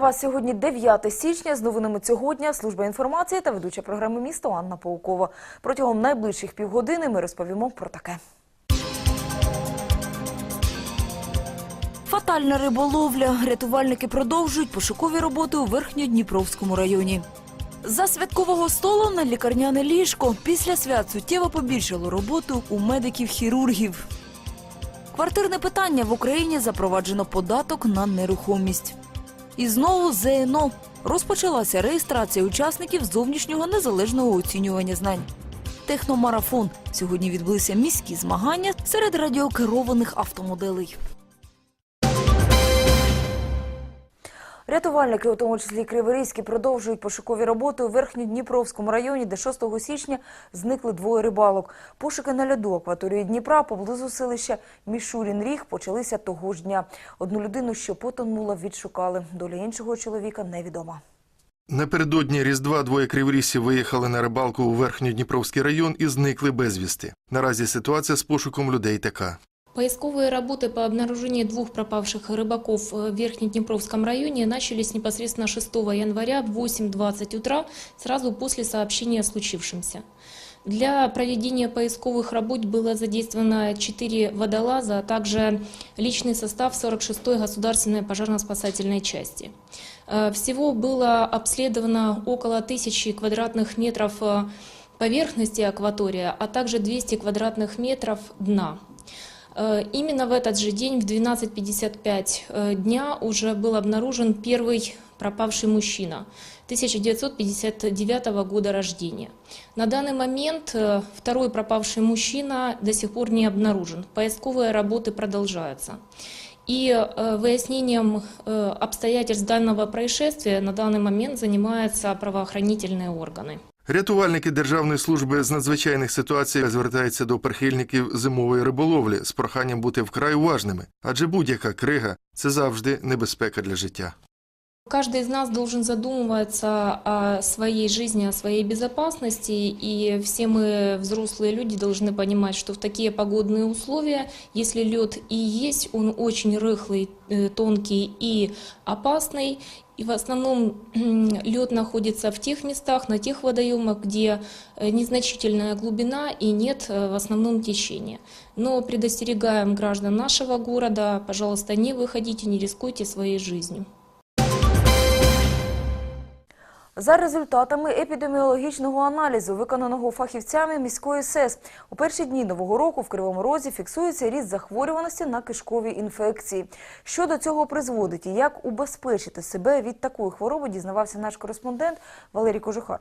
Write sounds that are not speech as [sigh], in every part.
Вас сьогодні 9 січня. З новинами цього дня служба інформації та ведуча програми місто Анна Паукова. Протягом найближчих півгодини ми розповімо про таке. Фатальна риболовля. Рятувальники продовжують пошукові роботи у Верхньодніпровському районі. За святкового столу на лікарняне ліжко. Після свят суттєво побільшало роботи у медиків-хірургів. Квартирне питання в Україні запроваджено податок на нерухомість. І знову ЗНО. Розпочалася реєстрація учасників зовнішнього незалежного оцінювання знань. Техномарафон. Сьогодні відбулися міські змагання серед радіокерованих автомоделей. Рятувальники, у тому числі Криворізькі, продовжують пошукові роботи у Верхньодніпровському районі, де 6 січня зникли двоє рибалок. Пошуки на льоду акваторії Дніпра поблизу селища Мішурін-Ріг почалися того ж дня. Одну людину, що потонула, відшукали. Доля іншого чоловіка невідома. Напередодні Різдва двоє криворісів виїхали на рибалку у Верхньодніпровський район і зникли безвісти. Наразі ситуація з пошуком людей така. Поисковые работы по обнаружению двух пропавших рыбаков в Верхнеднепровском районе начались непосредственно 6 января в 8.20 утра, сразу после сообщения о случившемся. Для проведения поисковых работ было задействовано 4 водолаза, а также личный состав 46-й государственной пожарно-спасательной части. Э, Всего было обследовано около тысячи квадратных метров э, поверхности акватория, а также 200 квадратных метров дна. Э, Именно в этот же день, в 12.55 э, дня, уже был обнаружен первый пропавший мужчина 1959 года рождения. На данный момент э, второй пропавший мужчина до сих пор не обнаружен. Поисковые работы продолжаются. И э, выяснением э, обстоятельств данного происшествия на данный момент занимаются правоохранительные органы. Рятувальники Державної служби з надзвичайних ситуацій звертаються до прихильників зимової риболовлі з проханням бути вкрай уважними, адже будь-яка крига це завжди небезпека для життя. Каждый из нас должен задумываться о своей жизни, о своей безопасности, и все мы, взрослые люди, должны понимать, что в такие погодные условия, если лед и есть, он очень рыхлый, э, тонкий и опасный, и в основном [clears throat] лед находится в тех местах, на тех водоемах, где э, незначительная глубина и нет э, в основном течения. Но предостерегаем граждан нашего города, пожалуйста, не выходите, не рискуйте своей жизнью. За результатами епідеміологічного аналізу, виконаного фахівцями міської СЕС, у перші дні нового року в Кривому Розі фіксується ріст захворюваності на кишкові інфекції. Що до цього призводить і як убезпечити себе від такої хвороби, дізнавався наш кореспондент Валерій Кожухар.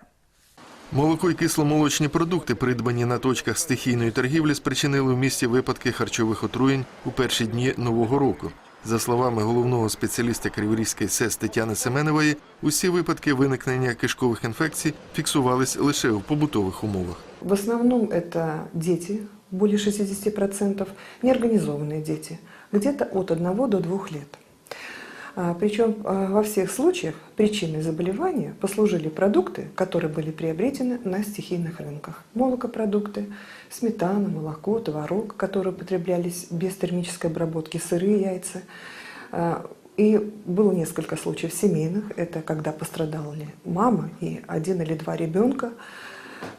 Молоко і кисломолочні продукти, придбані на точках стихійної торгівлі, спричинили в місті випадки харчових отруєнь у перші дні нового року. За словами головного спеціаліста Криворізької СЕС Тетяни Семенової, усі випадки виникнення кишкових інфекцій фіксувались лише в побутових умовах. В основному это діти, більше 60%, неорганізовані діти, где-то от 1 до 2 лет. А, Причем а, во всех случаях причиной заболевания послужили продукты, которые были приобретены на стихийных рынках. Молокопродукты, сметана, молоко, творог, которые употреблялись без термической обработки, сырые яйца. А, И было несколько случаев семейных. Это когда пострадали мама и один или два ребенка.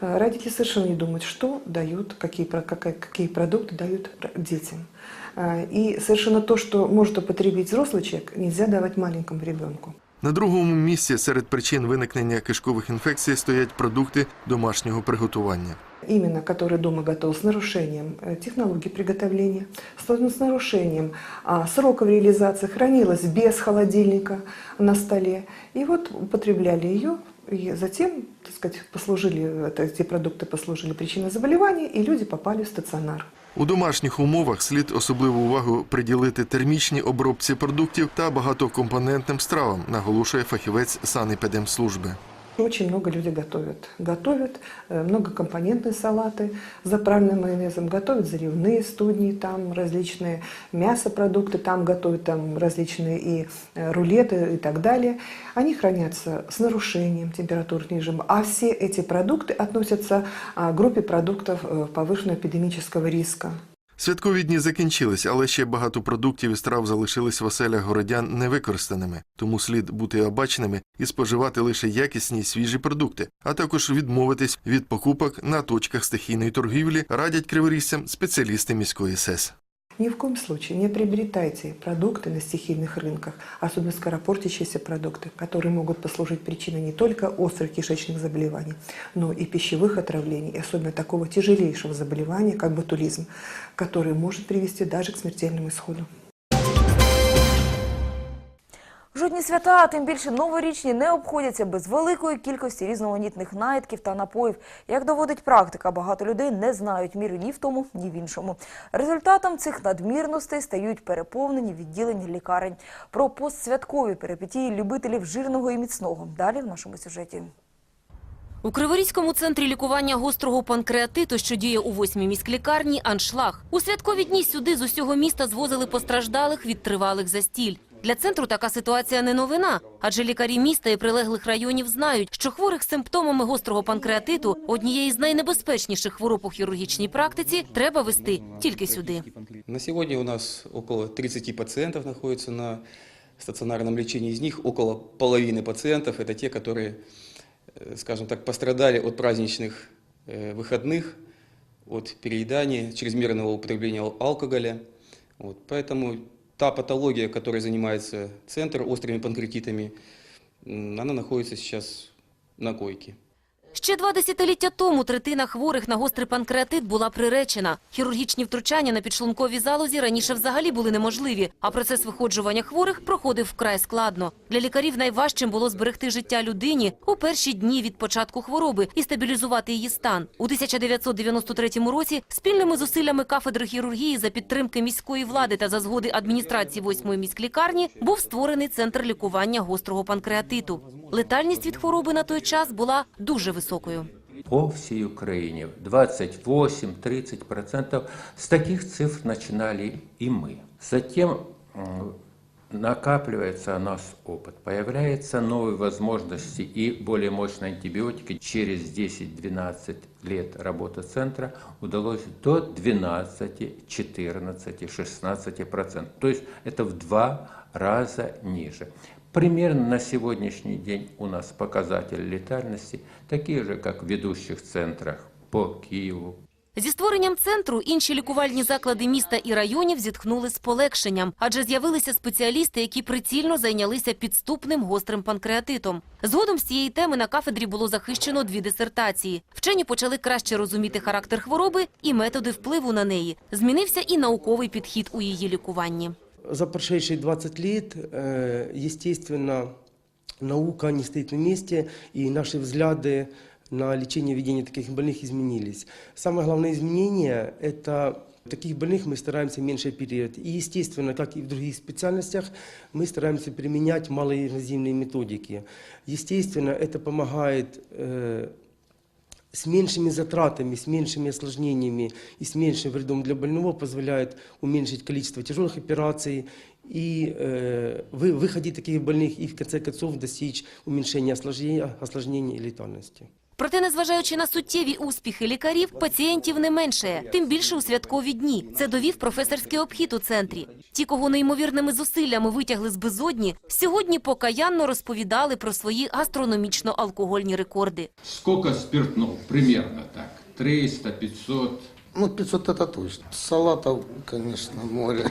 Родители совершенно не думают, что дают, какие, какие продукты дают детям. А, И совершенно то, что может употребить взрослый человек, нельзя давать маленькому ребенку. На другому місці серед причин виникнення кишкових інфекцій стоять продукти домашнього приготування. именно который дома готов с нарушением э, технологии приготовления, с с нарушением а, сроков реализации, хранилась без холодильника на столе. И вот употребляли ее, и затем, так сказать, послужили, это, эти продукты послужили причиной заболевания, и люди попали в стационар. У домашніх умовах слід особливу увагу приділити термічній обробці продуктів та багатокомпонентним стравам, наголошує фахівець санепідемслужби. Очень много людей готовят. Готовят э, многокомпонентные салаты с заправленным майонезом, готовят заливные студни, там различные мясопродукты, там готовят там различные и э, рулеты и так далее. Они хранятся с нарушением температурного режима, а все эти продукты относятся а, к группе продуктов э, повышенного эпидемического риска. Святкові дні закінчились, але ще багато продуктів і страв залишились в оселях городян невикористаними, тому слід бути обачними і споживати лише якісні свіжі продукти, а також відмовитись від покупок на точках стихійної торгівлі, радять криворізцям спеціалісти міської СЕС. Ни в коем случае не приобретайте продукты на стихийных рынках, особенно скоропортящиеся продукты, которые могут послужить причиной не только острых кишечных заболеваний, но и пищевых отравлений, и особенно такого тяжелейшего заболевания, как ботулизм, который может привести даже к смертельному исходу. Жодні свята, а тим більше новорічні, не обходяться без великої кількості різноманітних наїдків та напоїв. Як доводить практика, багато людей не знають міри ні в тому, ні в іншому. Результатом цих надмірностей стають переповнені відділення лікарень. Про постсвяткові перипетії любителів жирного і міцного. Далі в нашому сюжеті. У Криворізькому центрі лікування гострого панкреатиту, що діє у восьмій міськлікарні, аншлаг. У святкові дні сюди з усього міста звозили постраждалих від тривалих застіль. Для центру така ситуація не новина, адже лікарі міста і прилеглих районів знають, що хворих з симптомами гострого панкреатиту, однієї з найнебезпечніших хвороб у хірургічній практиці, треба вести тільки сюди. На сегодня у нас около 30 пациентов находятся на стационарном лечении. Из них около половины пациентов – это те, которые, э, скажем так, пострадали от праздничных э, выходных, от переедания, чрезмерного употребления ал- алкоголя. Вот, поэтому та патология, которой занимается центр острыми панкретитами, она находится сейчас на койке. Ще два десятиліття тому третина хворих на гострий панкреатит була приречена. Хірургічні втручання на підшлунковій залозі раніше взагалі були неможливі, а процес виходжування хворих проходив вкрай складно. Для лікарів найважчим було зберегти життя людині у перші дні від початку хвороби і стабілізувати її стан. У 1993 році спільними зусиллями кафедри хірургії за підтримки міської влади та за згоди адміністрації восьмої міськлікарні був створений центр лікування гострого панкреатиту. Летальність від хвороби на той час була дуже високою. по всей Украине 28-30%. С таких цифр начинали и мы. Затем накапливается у нас опыт, появляются новые возможности и более мощные антибиотики. Через 10-12 лет работы центра удалось до 12, 14, 16%. То есть это в два раза ниже. Примерно на сегодняшний день у нас показатели летальности такие же, как в ведущих центрах по Киеву, Зі створенням центру інші лікувальні заклади міста і районів зітхнули з полегшенням, адже з'явилися спеціалісти, які прицільно зайнялися підступним гострим панкреатитом. Згодом з цієї теми на кафедрі було захищено дві дисертації. Вчені почали краще розуміти характер хвороби і методи впливу на неї. Змінився і науковий підхід у її лікуванні. За прошедшие 20 лет, э, естественно, наука не стоит на месте, и наши взгляды на лечение и ведение таких больных изменились. Самое главное изменение – это таких больных мы стараемся меньше оперировать. И, естественно, как и в других специальностях, мы стараемся применять малоинвазивные методики. Естественно, это помогает э, с меньшими затратами, с меньшими осложнениями и с меньшим вредом для больного позволяет уменьшить количество тяжелых операций и э, вы, выходить таких больных и в конце концов достичь уменьшения осложнений, осложнений и летальности. Проте, незважаючи на суттєві успіхи лікарів, пацієнтів не меншає, тим більше у святкові дні. Це довів професорський обхід у центрі. Ті, кого неймовірними зусиллями витягли з безодні, сьогодні покаянно розповідали про свої гастрономічно-алкогольні рекорди. Сколько спиртного? Примерно так. 300, 500. Ну, 500 это точно. Салатов, конечно, море,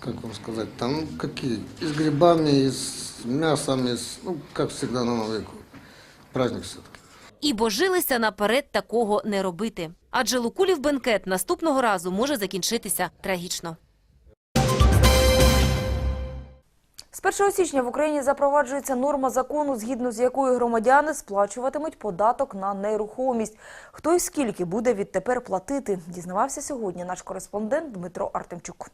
как вам сказать, там какие? И с грибами, и с мясом, и с, ну, как всегда на Новый год. Праздник все-таки. І божилися наперед такого не робити. Адже Лукулів бенкет наступного разу може закінчитися трагічно. З 1 січня в Україні запроваджується норма закону, згідно з якою громадяни сплачуватимуть податок на нерухомість. Хто і скільки буде відтепер платити, дізнавався сьогодні наш кореспондент Дмитро Артемчук.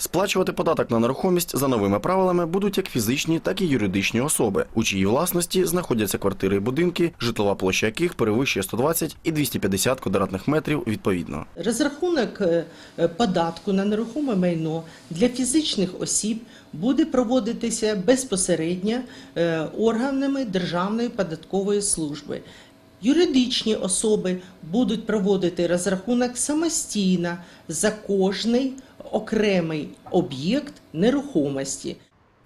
Сплачувати податок на нерухомість за новими правилами будуть як фізичні, так і юридичні особи, у чиїй власності знаходяться квартири і будинки, житлова площа яких перевищує 120 і 250 квадратних метрів відповідно. Розрахунок е, е, податку на нерухоме майно для фізичних осіб буде проводитися безпосередньо е, органами Державної податкової служби. Юридичні особи будуть проводити розрахунок самостійно за кожний окремий об'єкт нерухомості.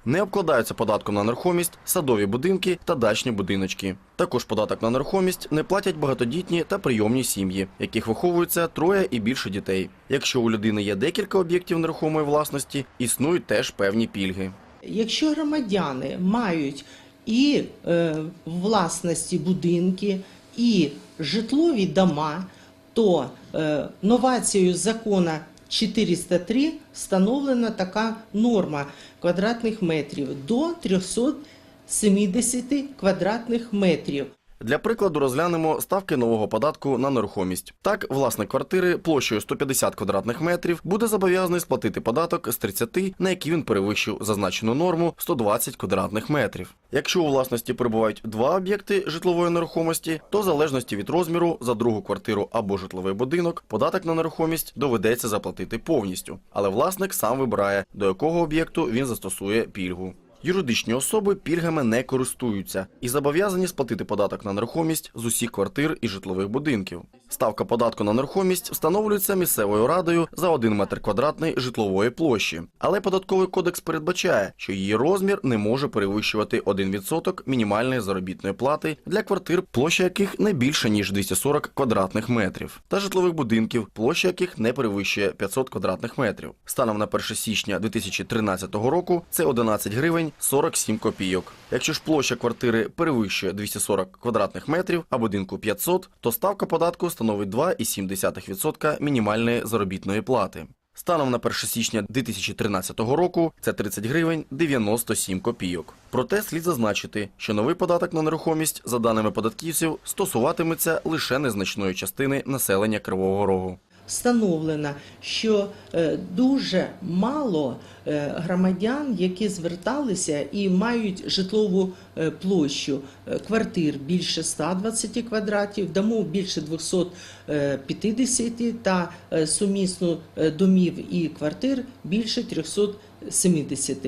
Не обкладаються податком на нерухомість садові будинки та дачні будиночки. Також податок на нерухомість не платять багатодітні та прийомні сім'ї, яких виховується троє і більше дітей. Якщо у людини є декілька об'єктів нерухомої власності, існують теж певні пільги. Якщо громадяни мають і е, власності будинки, і житлові дома, то е, новацією закону 403 встановлена така норма квадратних метрів до 370 квадратних метрів. Для прикладу розглянемо ставки нового податку на нерухомість. Так, власник квартири площею 150 квадратних метрів буде зобов'язаний сплатити податок з 30, на який він перевищив зазначену норму 120 квадратних метрів. Якщо у власності перебувають два об'єкти житлової нерухомості, то в залежності від розміру за другу квартиру або житловий будинок податок на нерухомість доведеться заплатити повністю. Але власник сам вибирає, до якого об'єкту він застосує пільгу. Юридичні особи пільгами не користуються і зобов'язані сплатити податок на нерухомість з усіх квартир і житлових будинків. Ставка податку на нерухомість встановлюється місцевою радою за 1 метр квадратний житлової площі. Але податковий кодекс передбачає, що її розмір не може перевищувати 1% мінімальної заробітної плати для квартир, площа яких не більше ніж 240 квадратних метрів, та житлових будинків, площа яких не перевищує 500 квадратних метрів. Станом на 1 січня 2013 року це 11 гривень 47 копійок. Якщо ж площа квартири перевищує 240 квадратних метрів, а будинку 500, то ставка податку становить 2,7% мінімальної заробітної плати. Станом на 1 січня 2013 року це 30 гривень 97 копійок. Проте слід зазначити, що новий податок на нерухомість, за даними податківців, стосуватиметься лише незначної частини населення Кривого Рогу. Встановлено, що е, дуже мало е, громадян, які зверталися і мають житлову е, площу квартир більше 120 квадратів, домов більше 250 та сумісну е, домів і квартир більше 370.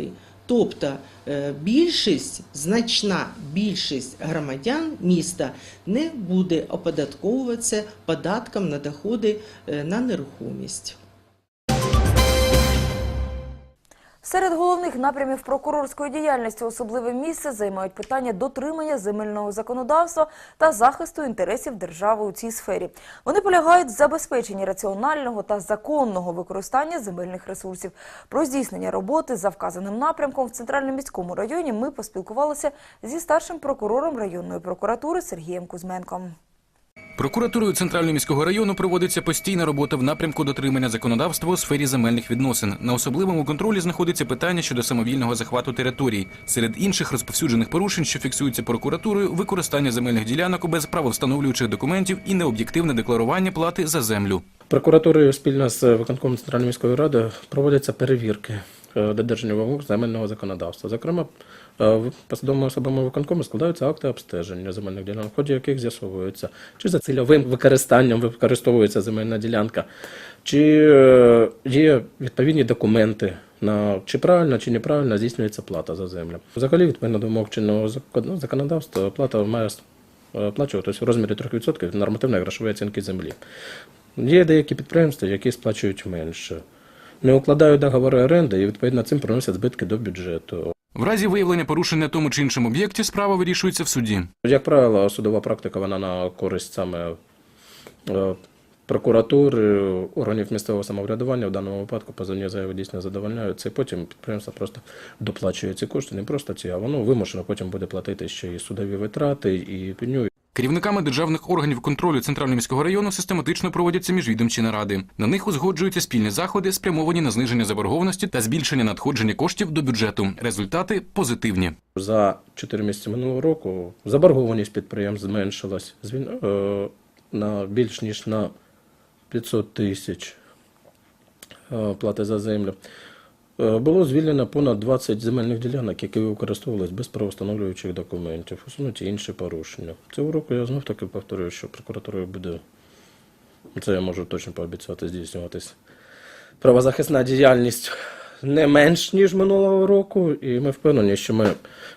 Тобто е, більшість, значна більшість громадян міста не буде оподатковуватися податком на доходи е, на нерухомість. Серед головних напрямів прокурорської діяльності особливе місце займають питання дотримання земельного законодавства та захисту інтересів держави у цій сфері. Вони полягають в забезпеченні раціонального та законного використання земельних ресурсів. Про здійснення роботи за вказаним напрямком в центральному міському районі ми поспілкувалися зі старшим прокурором районної прокуратури Сергієм Кузьменком. Прокуратурою Центрального міського району проводиться постійна робота в напрямку дотримання законодавства у сфері земельних відносин. На особливому контролі знаходиться питання щодо самовільного захвату територій. Серед інших розповсюджених порушень, що фіксуються прокуратурою, використання земельних ділянок без правовстановлюючих документів і необ'єктивне декларування плати за землю. Прокуратурою спільно з виконкомом Центральної міської ради проводяться перевірки е, додержання вимог земельного законодавства. Зокрема, посадовими особами виконкому складаються акти обстеження земельних ділянок, в ході яких з'ясовується, чи за цільовим використанням використовується земельна ділянка, чи е, є відповідні документи на чи правильно, чи неправильно здійснюється плата за землю. Взагалі, відповідно до вимог чинного законодавства, плата має е, оплачуватись у розмірі 3% нормативної грошової оцінки землі. Є деякі підприємства, які сплачують менше, не укладають договори оренди і відповідно цим приносять збитки до бюджету. В разі виявлення порушень на тому чи іншому об'єкті справа вирішується в суді. Як правило, судова практика вона на користь саме е, прокуратури, органів місцевого самоврядування в даному випадку позовні заяви дійсно задовольняються, і потім підприємство просто доплачує ці кошти, не просто ці, а воно вимушено потім буде платити ще і судові витрати, і пеню, Керівниками державних органів контролю Центрального міського району систематично проводяться міжвідомчі наради. На них узгоджуються спільні заходи, спрямовані на зниження заборгованості та збільшення надходження коштів до бюджету. Результати позитивні. За 4 місяці минулого року заборгованість підприємств зменшилась е, на більш ніж на 500 тисяч е, плати за землю. Е, Було звільнено понад 20 земельних ділянок, які використовувалися без правостановлюючих документів, усунуті інші порушення. Цього року я знов таки повторюю, що прокуратурою буде, це я можу точно пообіцяти, здійснюватись правозахисна діяльність не менш ніж минулого року, і ми впевнені, що ми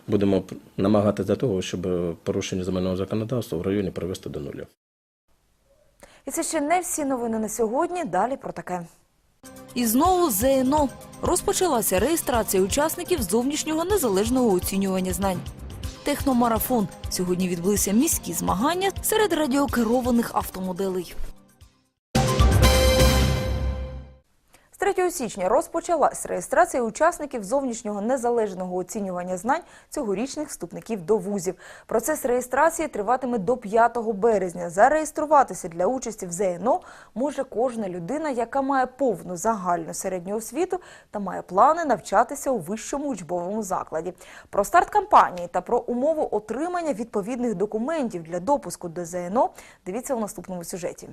будемо намагатися для того, щоб порушення земельного законодавства в районі привести до нуля. І це ще не всі новини на сьогодні. Далі про таке. І знову ЗНО. Розпочалася реєстрація учасників зовнішнього незалежного оцінювання знань. Техномарафон. Сьогодні відбулися міські змагання серед радіокерованих автомоделей. 3 січня розпочалась реєстрація учасників зовнішнього незалежного оцінювання знань цьогорічних вступників до вузів. Процес реєстрації триватиме до 5 березня. Зареєструватися для участі в ЗНО може кожна людина, яка має повну загальну середню освіту та має плани навчатися у вищому учбовому закладі. Про старт кампанії та про умови отримання відповідних документів для допуску до ЗНО дивіться у наступному сюжеті.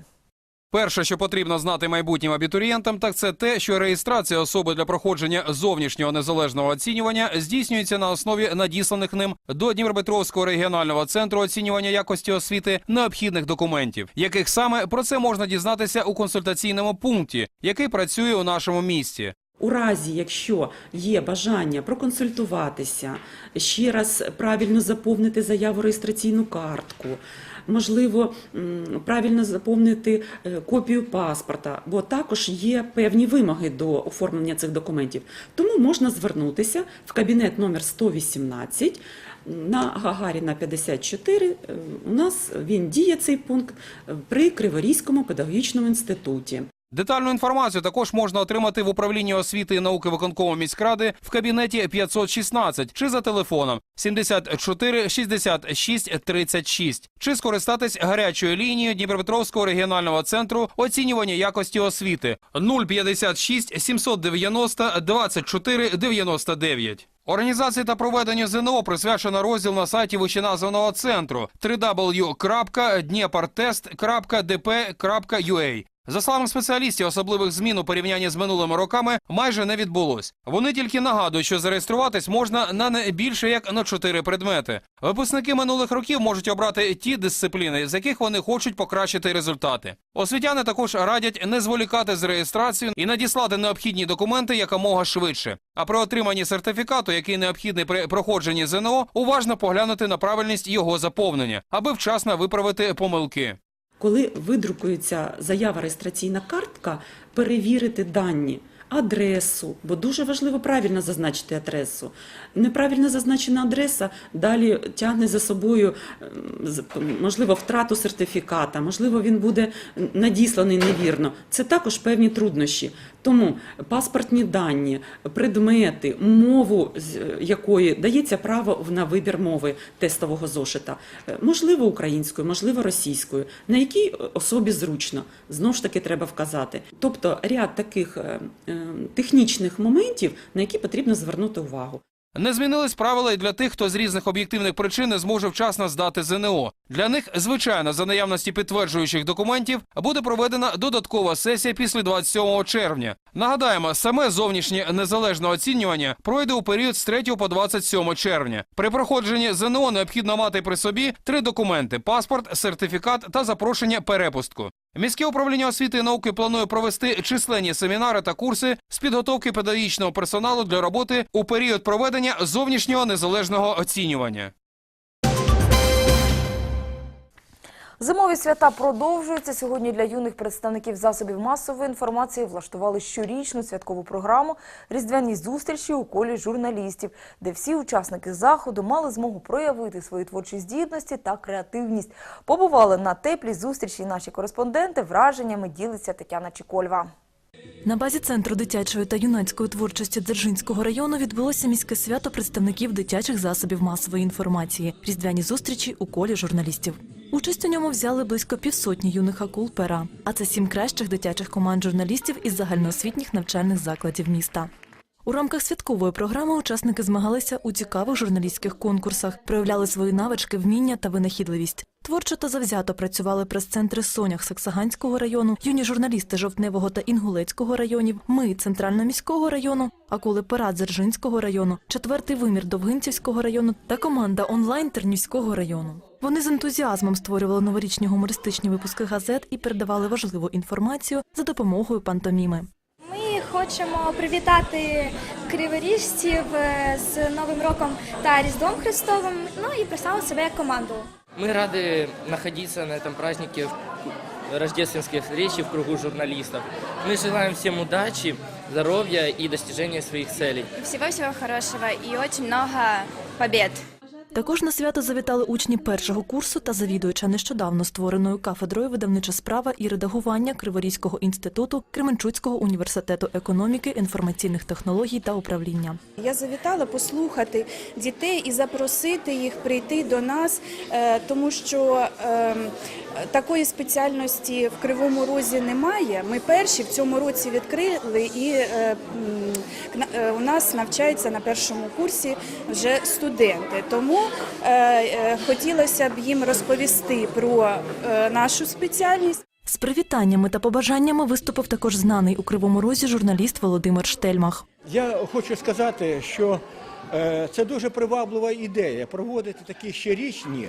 Перше, що потрібно знати майбутнім абітурієнтам, так це те, що реєстрація особи для проходження зовнішнього незалежного оцінювання здійснюється на основі надісланих ним до Дніпропетровського регіонального центру оцінювання якості освіти необхідних документів, яких саме про це можна дізнатися у консультаційному пункті, який працює у нашому місті. У разі, якщо є бажання проконсультуватися, ще раз правильно заповнити заяву реєстраційну картку, можливо, правильно заповнити е, копію паспорта, бо також є певні вимоги до оформлення цих документів. Тому можна звернутися в кабінет номер 118 на Гагаріна 54. Е, У нас він діє цей пункт е, при Криворізькому педагогічному інституті. Детальну інформацію також можна отримати в управлінні освіти і науки виконкому міськради в кабінеті 516 чи за телефоном 74 66 36, чи скористатись гарячою лінією Дніпропетровського регіонального центру оцінювання якості освіти 056 790 24 99. Організації та проведенню ЗНО присвячено розділ на сайті вищеназваного центру www.dnpartest.dp.ua. За словами спеціалістів, особливих змін у порівнянні з минулими роками майже не відбулось. Вони тільки нагадують, що зареєструватись можна на не більше як на чотири предмети. Випускники минулих років можуть обрати ті дисципліни, з яких вони хочуть покращити результати. Освітяни також радять не зволікати з реєстрацією і надіслати необхідні документи якомога швидше. А при отриманні сертифікату, який необхідний при проходженні ЗНО, уважно поглянути на правильність його заповнення, аби вчасно виправити помилки. Коли видрукується заява реєстраційна картка, перевірити дані, адресу, бо дуже важливо правильно зазначити адресу. Неправильно зазначена адреса далі тягне за собою ем, можливо втрату сертифіката, можливо, він буде надісланий невірно. Це також певні труднощі. Тому паспортні дані, предмети, мову з якої дається право на вибір мови тестового зошита, Е, можливо українською, можливо російською, на якій особі зручно, знову ж таки треба вказати. Тобто ряд таких е, е, технічних моментів, на які потрібно звернути увагу. Не змінились правила і для тих, хто з різних об'єктивних причин не зможе вчасно здати ЗНО. Для них, звичайно, за наявності підтверджуючих документів буде проведена додаткова сесія після 27 червня. Нагадаємо, саме зовнішнє незалежне оцінювання пройде у період з 3 по 27 червня. При проходженні ЗНО необхідно мати при собі три документи: паспорт, сертифікат та запрошення перепустку. Міське управління освіти і науки планує провести численні семінари та курси з підготовки педагогічного персоналу для роботи у період проведення зовнішнього незалежного оцінювання. Зимові свята продовжуються. Сьогодні для юних представників засобів масової інформації влаштували щорічну святкову програму Різдвяні зустрічі у колі журналістів, де всі учасники заходу мали змогу проявити свої творчі здібності та креативність. Побували на теплій зустрічі наші кореспонденти. Враженнями ділиться Тетяна Чікольва. На базі центру дитячої та юнацької творчості Дзержинського району відбулося міське свято представників дитячих засобів масової інформації, різдвяні зустрічі у колі журналістів. Участь у ньому взяли близько півсотні юних акул пера, а це сім кращих дитячих команд журналістів із загальноосвітніх навчальних закладів міста. У рамках святкової програми учасники змагалися у цікавих журналістських конкурсах, проявляли свої навички, вміння та винахідливість. Творчо та завзято працювали прес-центри Сонях Саксаганського району, юні журналісти Жовтневого та Інгулецького районів, ми Центрально-міського району, акули Пера Дзержинського району, четвертий вимір Довгинцівського району та команда онлайн Тернівського району. Вони з ентузіазмом створювали новорічні гумористичні випуски газет і передавали важливу інформацію за допомогою пантоміми. Ми хочемо привітати криворіжців е, з Новим роком та Різдвом Христовим. Ну і представили себе як команду. Мы рады находиться на этом празднике в- рождественских речей в кругу журналистов. Мы желаем всем удачи, здоровья и достижения своих целей. Всього-всього хорошого і дуже много побед. Також на свято завітали учні першого курсу та завідуюча нещодавно створеною кафедрою видавнича справа і редагування Криворізького інституту Кременчуцького університету економіки, інформаційних технологій та управління. Я завітала послухати дітей і запросити їх прийти до нас, е, тому що е, такої спеціальності в Кривому Розі немає. Ми перші в цьому році відкрили, і е, е, у нас навчаються на першому курсі вже студенти. Тому е, хотілося б їм розповісти про е, нашу спеціальність. З привітаннями та побажаннями виступив також знаний у Кривому Розі журналіст Володимир Штельмах. Я хочу сказати, що це дуже приваблива ідея проводити такі щорічні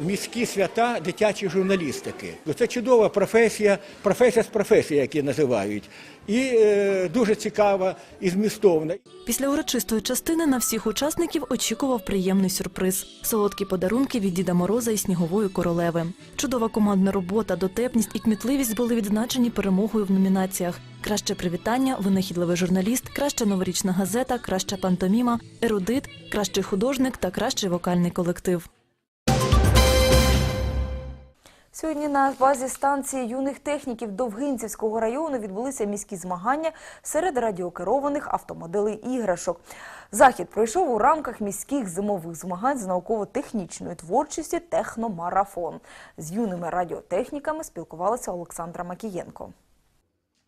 міські свята дитячої журналістики. Це чудова професія, професія з професії, які називають, і е, дуже цікава і змістовна. Після урочистої частини на всіх учасників очікував приємний сюрприз – солодкі подарунки від Діда Мороза і Снігової королеви. Чудова командна робота, дотепність і кмітливість були відзначені перемогою в номінаціях «Краще привітання», «Винахідливий журналіст», «Краща новорічна газета», «Краща пантоміма», «Ерудит», «Кращий художник» та «Кращий вокальний колектив». Сьогодні на базі станції юних техніків Довгинцівського району відбулися міські змагання серед радіокерованих автомоделей іграшок. Захід пройшов у рамках міських зимових змагань з науково-технічної творчості Техномарафон. З юними радіотехніками спілкувалася Олександра Макієнко.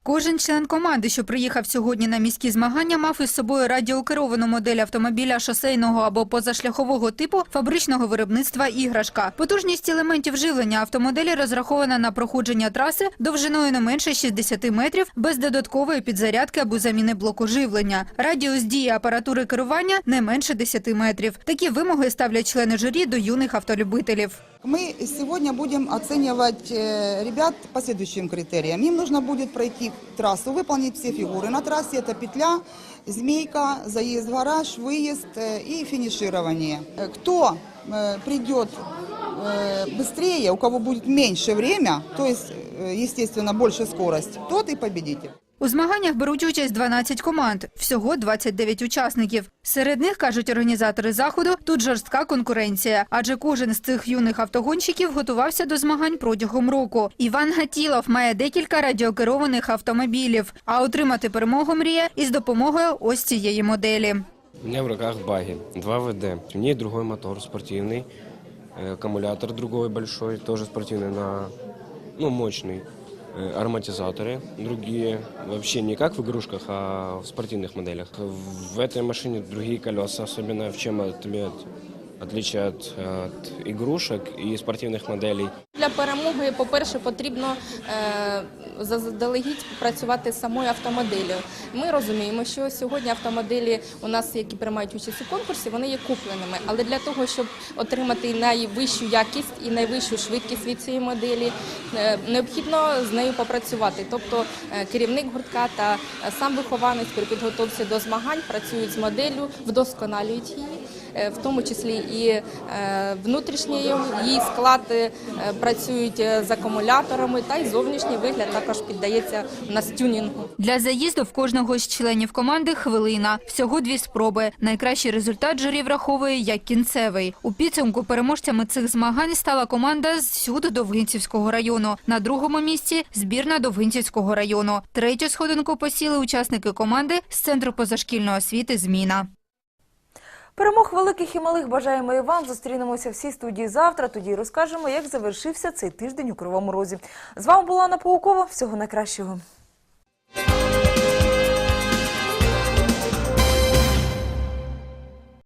Кожен член команди, що приїхав сьогодні на міські змагання, мав із собою радіокеровану модель автомобіля шосейного або позашляхового типу фабричного виробництва іграшка. Потужність елементів живлення автомоделі розрахована на проходження траси довжиною не менше 60 метрів без додаткової підзарядки або заміни блоку живлення. Радіус дії апаратури керування не менше 10 метрів. Такі вимоги ставлять члени журі до юних автолюбителів. Мы сегодня будем оценивать э, ребят по следующим критериям. Им нужно будет пройти трассу, выполнить все фигуры. На трассе это петля, змейка, заезд в гараж, выезд э, и финиширование. Э, Кто э, придет э, быстрее, у кого будет меньше время, то есть, э, естественно, больше скорость, тот и победитель. У змаганнях беруть участь 12 команд, всього 29 учасників. Серед них, кажуть організатори заходу, тут жорстка конкуренція, адже кожен з цих юних автогонщиків готувався до змагань протягом року. Іван Гатілов має декілька радіокерованих автомобілів, а отримати перемогу мріє із допомогою ось цієї моделі. У меня в руках баги, 2 ВД. У нее другой мотор спортивный, э, аккумулятор другой большой, тоже спортивный, на, ну, мощный. Э, Ароматизаторы другие, вообще не как в игрушках, а в спортивных моделях. В этой машине другие колеса, особенно в чем отличие отличие от, от игрушек и спортивных моделей. Для перемоги, по-перше, потрібно е, заздалегідь працювати самою автомоделлю. Ми розуміємо, що сьогодні автомоделі у нас, які приймають участь у конкурсі, вони є купленими. Але для того, щоб отримати найвищу якість і найвищу швидкість від цієї моделі, е, необхідно з нею попрацювати. Тобто е, керівник гуртка та сам вихованець при підготовці до змагань працюють з моделлю, вдосконалюють її. Е, В тому числі і е, внутрішній її склад е, працюють з акумуляторами, та й зовнішній вигляд також піддається у нас. Для заїзду в кожного з членів команди хвилина. Всього дві спроби. Найкращий результат журі враховує як кінцевий. У підсумку переможцями цих змагань стала команда з сюди Довгинцівського району. На другому місці збірна Довгинцівського району. Третю сходинку посіли учасники команди з центру позашкільної освіти Зміна. Перемог великих і малих бажаємо і вам. Зустрінемося всі студії завтра. Тоді розкажемо, як завершився цей тиждень у Кривому Розі. З вами була Анна Паукова. Всього найкращого.